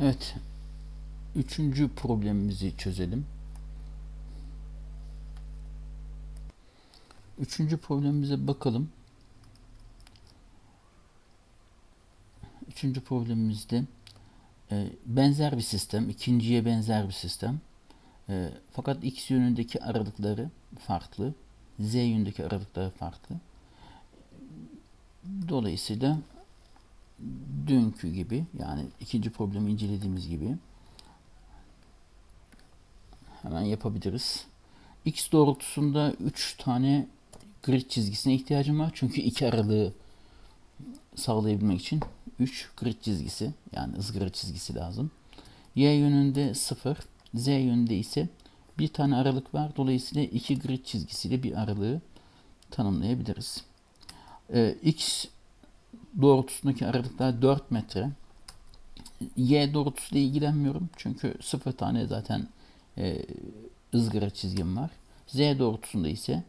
Evet. Üçüncü problemimizi çözelim. Üçüncü problemimize bakalım. Üçüncü problemimizde e, benzer bir sistem, ikinciye benzer bir sistem. E, fakat x yönündeki aralıkları farklı, z yönündeki aralıkları farklı. Dolayısıyla dünkü gibi yani ikinci problemi incelediğimiz gibi hemen yapabiliriz. X doğrultusunda 3 tane grid çizgisine ihtiyacım var. Çünkü iki aralığı sağlayabilmek için 3 grid çizgisi yani ızgara çizgisi lazım. Y yönünde 0, Z yönünde ise bir tane aralık var. Dolayısıyla iki grid çizgisiyle bir aralığı tanımlayabiliriz. Ee, X doğrultusundaki aralıklar 4 metre. Y doğrultusuyla ilgilenmiyorum. Çünkü 0 tane zaten e, ızgara çizgim var. Z doğrultusunda ise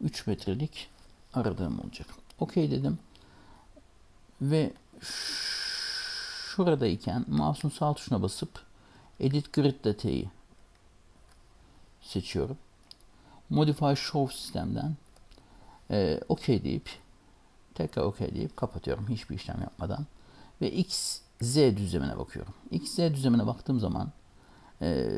3 metrelik aralığım olacak. Okey dedim. Ve şuradayken mouse'un sağ tuşuna basıp Edit Grid Data'yı seçiyorum. Modify Show sistemden e, OK deyip tekrar OK deyip kapatıyorum hiçbir işlem yapmadan. Ve X, Z düzlemine bakıyorum. X, Z düzlemine baktığım zaman e,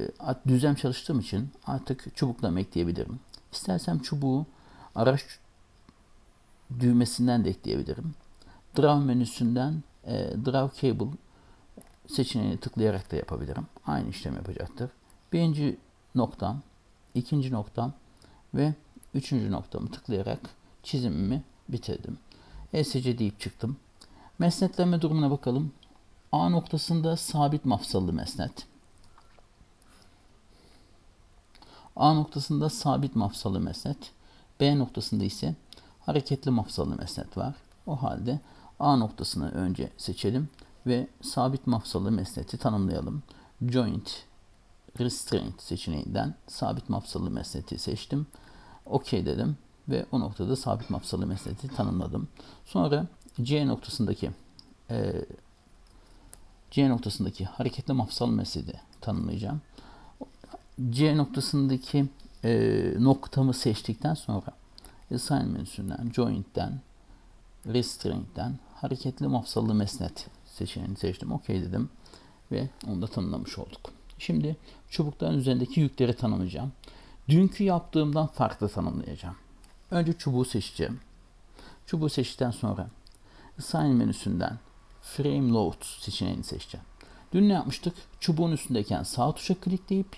düzlem çalıştığım için artık çubukla ekleyebilirim. İstersem çubuğu araç düğmesinden de ekleyebilirim. Draw menüsünden e, Draw Cable seçeneğini tıklayarak da yapabilirim. Aynı işlem yapacaktır. Birinci noktam, ikinci noktam ve üçüncü noktamı tıklayarak çizimimi bitirdim. ESC deyip çıktım. Mesnetlenme durumuna bakalım. A noktasında sabit mafsallı mesnet. A noktasında sabit mafsalı mesnet. B noktasında ise hareketli mafsalı mesnet var. O halde A noktasını önce seçelim ve sabit mafsalı mesneti tanımlayalım. Joint Restraint seçeneğinden sabit mafsalı mesneti seçtim. OK dedim ve o noktada sabit mafsalı mesneti tanımladım. Sonra C noktasındaki e, C noktasındaki hareketli mafsal mesneti tanımlayacağım. C noktasındaki e, noktamı seçtikten sonra Assign menüsünden, Joint'ten, Restraint'ten hareketli mafsallı mesnet seçeneğini seçtim. OK dedim ve onu da tanımlamış olduk. Şimdi çubukların üzerindeki yükleri tanımlayacağım. Dünkü yaptığımdan farklı tanımlayacağım. Önce çubuğu seçeceğim. Çubuğu seçtikten sonra Assign menüsünden Frame Load seçeneğini seçeceğim. Dün ne yapmıştık? Çubuğun üstündeyken sağ tuşa klikleyip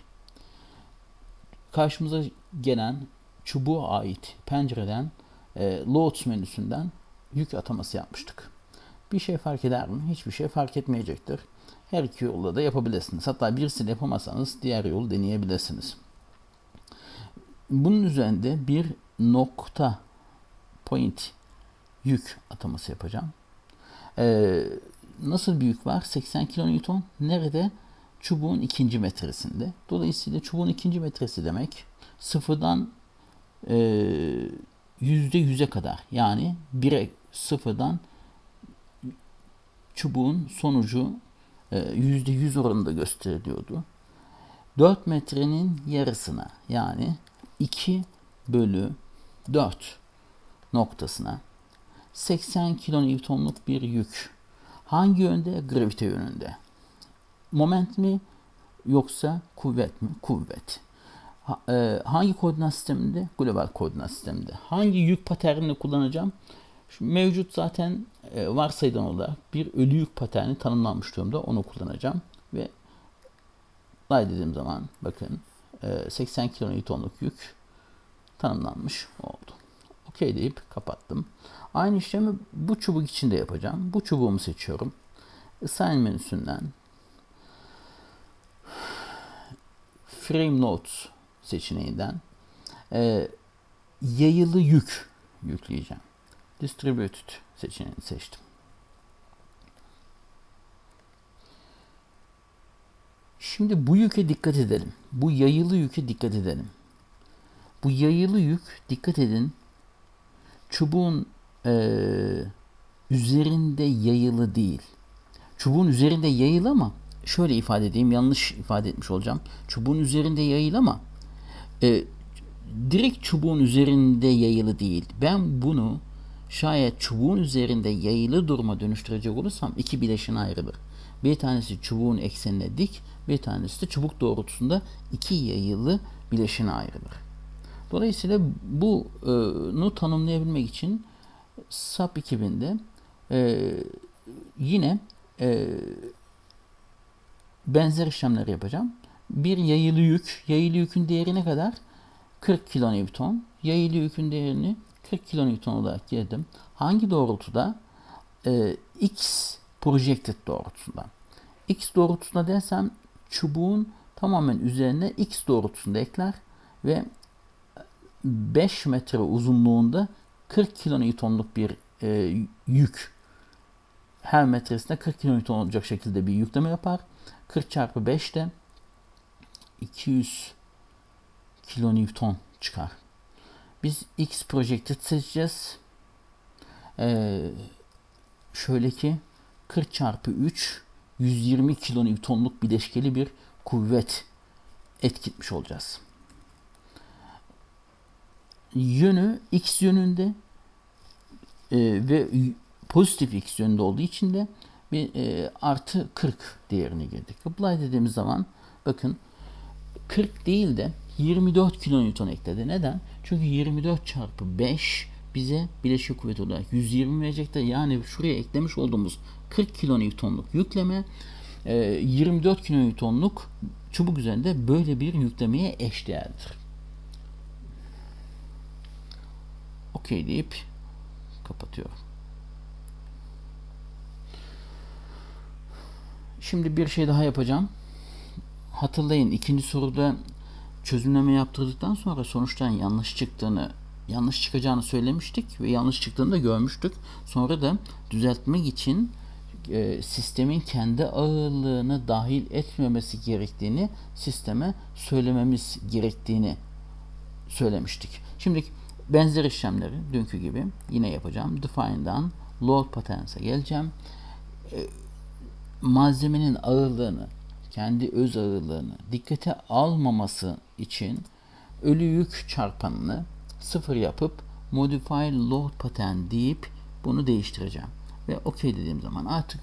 karşımıza gelen çubuğa ait pencereden e, Loads menüsünden yük ataması yapmıştık. Bir şey fark eder mi? Hiçbir şey fark etmeyecektir. Her iki yolla da yapabilirsiniz. Hatta birisini yapamazsanız diğer yolu deneyebilirsiniz. Bunun üzerinde bir nokta point yük ataması yapacağım. Ee, nasıl bir yük var? 80 kilonewton. Nerede? Çubuğun ikinci metresinde. Dolayısıyla çubuğun ikinci metresi demek sıfırdan e, yüzde yüze kadar yani bire sıfırdan çubuğun sonucu e, yüzde yüz oranında gösteriliyordu. 4 metrenin yarısına yani 2 bölü 4 noktasına 80 kilonewtonluk bir yük. Hangi yönde? Gravite yönünde. Moment mi yoksa kuvvet mi? Kuvvet. E, hangi koordinat sisteminde? Global koordinat sisteminde. Hangi yük paternini kullanacağım? Mevcut zaten e, varsayılan olarak bir ölü yük paterni tanımlanmış durumda. Onu kullanacağım ve lay dediğim zaman bakın e, 80 kilonewtonluk yük tanımlanmış oldu. OK deyip kapattım. Aynı işlemi bu çubuk için de yapacağım. Bu çubuğumu seçiyorum. Assign menüsünden Frame Notes seçeneğinden e, yayılı yük yükleyeceğim. Distributed seçeneğini seçtim. Şimdi bu yüke dikkat edelim. Bu yayılı yüke dikkat edelim. Bu yayılı yük dikkat edin çubuğun e, üzerinde yayılı değil. Çubuğun üzerinde yayılı ama şöyle ifade edeyim. Yanlış ifade etmiş olacağım. Çubuğun üzerinde yayılı ama e, direkt çubuğun üzerinde yayılı değil. Ben bunu şayet çubuğun üzerinde yayılı duruma dönüştürecek olursam iki bileşine ayrılır. Bir tanesi çubuğun eksenine dik, bir tanesi de çubuk doğrultusunda iki yayılı bileşine ayrılır. Dolayısıyla bunu tanımlayabilmek için SAP 2000'de e, yine e, benzer işlemler yapacağım. Bir yayılı yük, yayılı yükün değeri ne kadar? 40 kilonewton. Yayılı yükün değerini 40 kilonewton olarak girdim. Hangi doğrultuda? E, X projected doğrultusunda. X doğrultusunda dersem çubuğun tamamen üzerine X doğrultusunda ekler ve 5 metre uzunluğunda 40 kilonewtonluk bir e, yük her metresinde 40 kilonewton olacak şekilde bir yükleme yapar. 40 çarpı 5 de 200 kilonewton çıkar. Biz X projected seçeceğiz. Ee, şöyle ki 40 çarpı 3 120 kilonewtonluk bileşkeli bir kuvvet etkitmiş olacağız. Yönü X yönünde e, ve pozitif X yönünde olduğu için de bir e, artı 40 değerini girdik. Apply dediğimiz zaman bakın 40 değil de 24 kilonewton ekledi. Neden? Çünkü 24 çarpı 5 bize bileşik kuvvet olarak 120 verecektir. Yani şuraya eklemiş olduğumuz 40 kilonewtonluk yükleme 24 kilonewtonluk çubuk üzerinde böyle bir yüklemeye eşdeğerdir. Okey deyip kapatıyorum. Şimdi bir şey daha yapacağım. Hatırlayın ikinci soruda çözümleme yaptırdıktan sonra sonuçtan yanlış çıktığını, yanlış çıkacağını söylemiştik ve yanlış çıktığını da görmüştük. Sonra da düzeltmek için e, sistemin kendi ağırlığını dahil etmemesi gerektiğini sisteme söylememiz gerektiğini söylemiştik. Şimdi benzer işlemleri dünkü gibi yine yapacağım. Define'dan load patterns'e geleceğim. E, malzemenin ağırlığını, kendi öz ağırlığını dikkate almaması için ölü yük çarpanını sıfır yapıp modify load pattern deyip bunu değiştireceğim. Ve OK dediğim zaman artık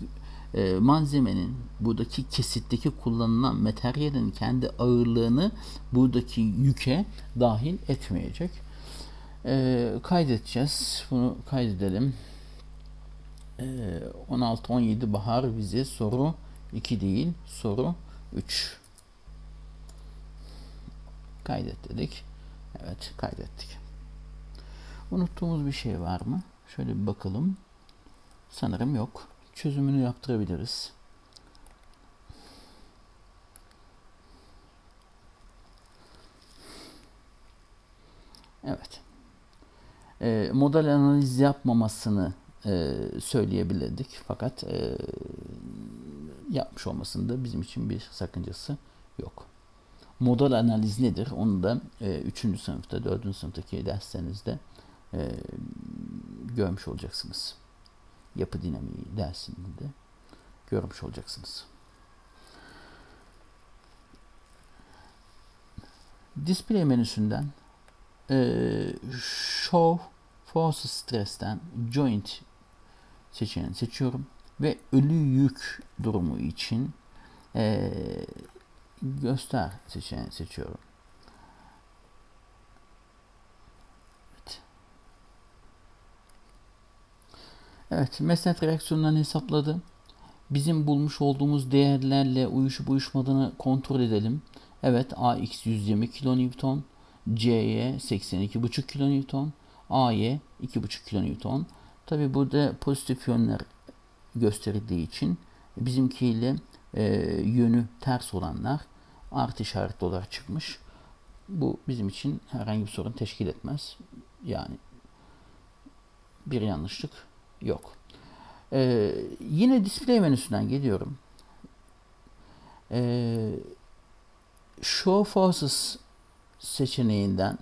e, malzemenin buradaki kesitteki kullanılan materyalin kendi ağırlığını buradaki yüke dahil etmeyecek. E, kaydedeceğiz. Bunu kaydedelim. 16-17 ee, bahar vize soru 2 değil soru 3 kaydet dedik. Evet kaydettik. Unuttuğumuz bir şey var mı? Şöyle bir bakalım. Sanırım yok. Çözümünü yaptırabiliriz. Evet e, model analiz yapmamasını e, söyleyebilirdik. Fakat e, yapmış olmasında bizim için bir sakıncası yok. Model analiz nedir? Onu da e, 3. sınıfta, 4. sınıftaki derslerinizde e, görmüş olacaksınız. Yapı dinamiği dersinde de görmüş olacaksınız. Display menüsünden e, Show Force Stress'ten Joint seçeneğini seçiyorum ve ölü yük durumu için e, göster seçeneğini seçiyorum. Evet. Evet, mesnet reaksiyonlarını hesapladı. Bizim bulmuş olduğumuz değerlerle uyuşup uyuşmadığını kontrol edelim. Evet, AX 120 kN, CY 82,5 kN, AY 2,5 kN. Tabi burada pozitif yönler gösterildiği için bizimkiyle e, yönü ters olanlar artı işaretli olarak çıkmış. Bu bizim için herhangi bir sorun teşkil etmez. Yani bir yanlışlık yok. Ee, yine display menüsünden geliyorum. Ee, Show Forces seçeneğinden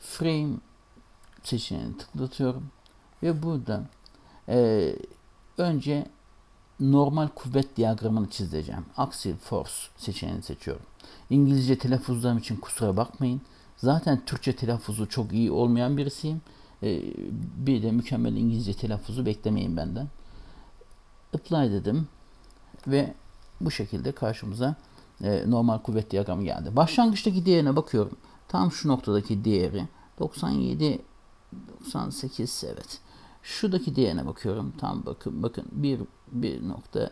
Frame seçeneğini tıklatıyorum. Ve burada e, önce normal kuvvet diyagramını çizeceğim. Axial force seçeneğini seçiyorum. İngilizce telaffuzlarım için kusura bakmayın. Zaten Türkçe telaffuzu çok iyi olmayan birisiyim. Ee, bir de mükemmel İngilizce telaffuzu beklemeyin benden. Apply dedim ve bu şekilde karşımıza e, normal kuvvet diyagramı geldi. Başlangıçtaki değerine bakıyorum. Tam şu noktadaki değeri 97 98 evet. Şuradaki değerine bakıyorum. Tam bakın bakın bir bir nokta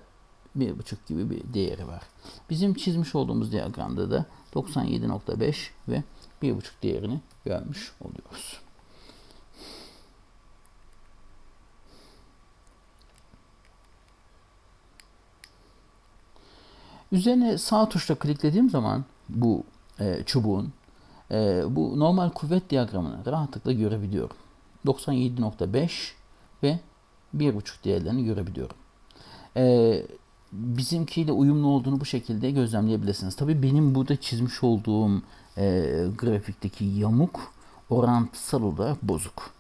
bir buçuk gibi bir değeri var. Bizim çizmiş olduğumuz diyagramda da 97.5 ve bir buçuk değerini görmüş oluyoruz. Üzerine sağ tuşla kliklediğim zaman bu e, çubuğun e, bu normal kuvvet diyagramını rahatlıkla görebiliyorum. 97.5 ve 1.5 değerlerini görebiliyorum. E, bizimkiyle uyumlu olduğunu bu şekilde gözlemleyebilirsiniz. Tabii benim burada çizmiş olduğum e, grafikteki yamuk orantısal olarak bozuk.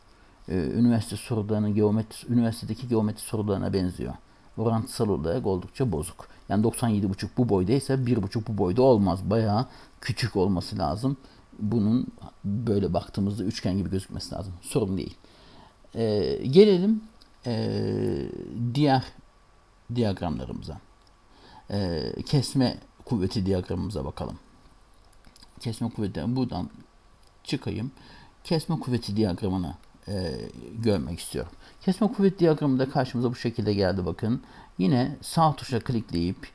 E, üniversite sorularının geometri, üniversitedeki geometri sorularına benziyor. Orantısal olarak oldukça bozuk. Yani 97,5 bu boydaysa 1,5 bu boyda olmaz. Bayağı küçük olması lazım. Bunun böyle baktığımızda üçgen gibi gözükmesi lazım. Sorun değil. Ee, gelelim ee, diğer diyagramlarımıza. Ee, kesme kuvveti diyagramımıza bakalım. Kesme kuvveti buradan çıkayım. Kesme kuvveti diyagramını e, görmek istiyorum. Kesme kuvvet diyagramı da karşımıza bu şekilde geldi bakın. Yine sağ tuşa klikleyip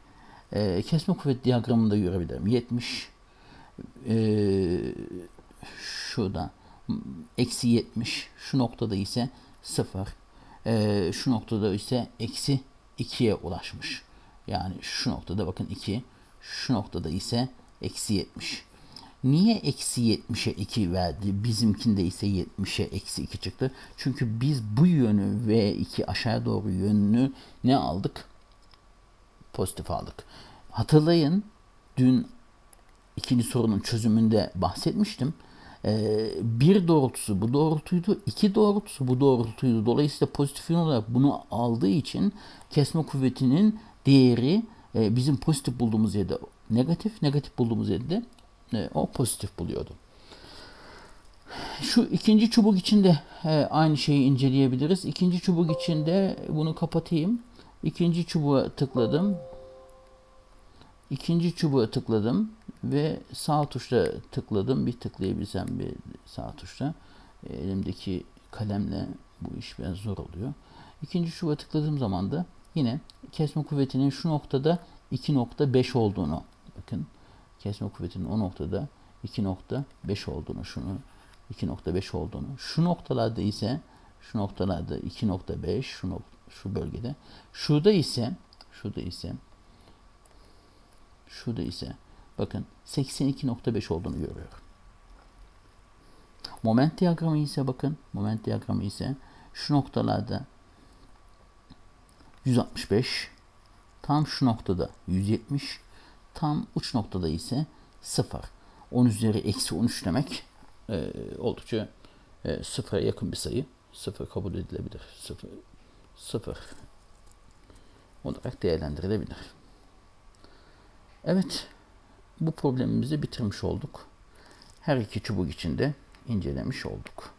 e, kesme kuvvet diyagramını da görebilirim. 70 e, şurada eksi 70 şu noktada ise 0 e, şu noktada ise eksi 2'ye ulaşmış. Yani şu noktada bakın 2 şu noktada ise eksi 70. Niye eksi 70'e 2 verdi? Bizimkinde ise 70'e eksi 2 çıktı. Çünkü biz bu yönü V2 aşağıya doğru yönünü ne aldık? Pozitif aldık. Hatırlayın dün ikinci sorunun çözümünde bahsetmiştim. Ee, bir doğrultusu bu doğrultuydu, iki doğrultusu bu doğrultuydu. Dolayısıyla pozitif yön olarak bunu aldığı için kesme kuvvetinin değeri e, bizim pozitif bulduğumuz yerde negatif, negatif bulduğumuz yerde e, o pozitif buluyordu. Şu ikinci çubuk içinde e, aynı şeyi inceleyebiliriz. İkinci çubuk içinde bunu kapatayım. İkinci çubuğa tıkladım. İkinci çubuğa tıkladım ve sağ tuşla tıkladım. Bir tıklayabilsem bir sağ tuşla. E, elimdeki kalemle bu iş biraz zor oluyor. İkinci çubuğa tıkladığım zaman da yine kesme kuvvetinin şu noktada 2.5 olduğunu bakın kesme kuvvetinin o noktada 2.5 olduğunu şunu 2.5 olduğunu şu noktalarda ise şu noktalarda 2.5 şu nok şu bölgede şurada ise şurada ise şurada ise bakın 82.5 olduğunu görüyorum. Moment diyagramı ise bakın moment diyagramı ise şu noktalarda 165 tam şu noktada 170 tam uç noktada ise 0. 10 üzeri eksi 13 demek e, oldukça e, sıfıra yakın bir sayı. 0 kabul edilebilir. 0, 0 olarak değerlendirilebilir. Evet, bu problemimizi bitirmiş olduk. Her iki çubuk içinde incelemiş olduk.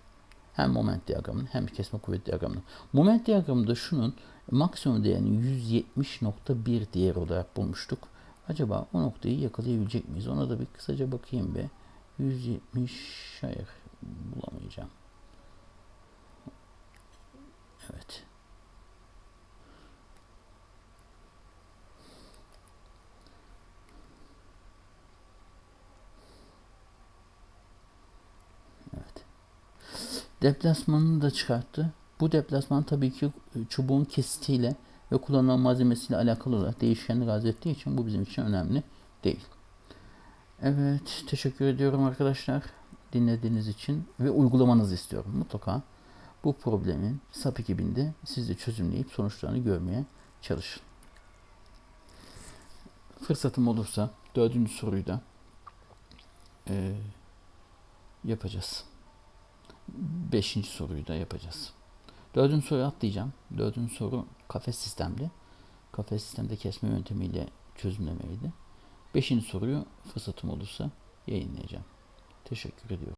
Hem moment diyagramını hem kesme kuvvet diyagramını. Moment diyagramında şunun maksimum değerini 170.1 değer olarak bulmuştuk. Acaba o noktayı yakalayabilecek miyiz? Ona da bir kısaca bakayım be. 170 hayır bulamayacağım. Evet. Evet. Deplasmanını da çıkarttı. Bu deplasman tabii ki çubuğun kesitiyle ve kullanılan malzemesiyle alakalı olarak değişkenlik arz ettiği için bu bizim için önemli değil. Evet, teşekkür ediyorum arkadaşlar dinlediğiniz için ve uygulamanızı istiyorum. Mutlaka bu problemin SAP ekibinde siz de çözümleyip sonuçlarını görmeye çalışın. Fırsatım olursa dördüncü soruyu da e, yapacağız. Beşinci soruyu da yapacağız. Dördüncü soruyu atlayacağım. Dördüncü soru kafes sistemli. kafes sistemde kesme yöntemiyle çözümlemeydi. Beşinci soruyu fırsatım olursa yayınlayacağım. Teşekkür ediyorum.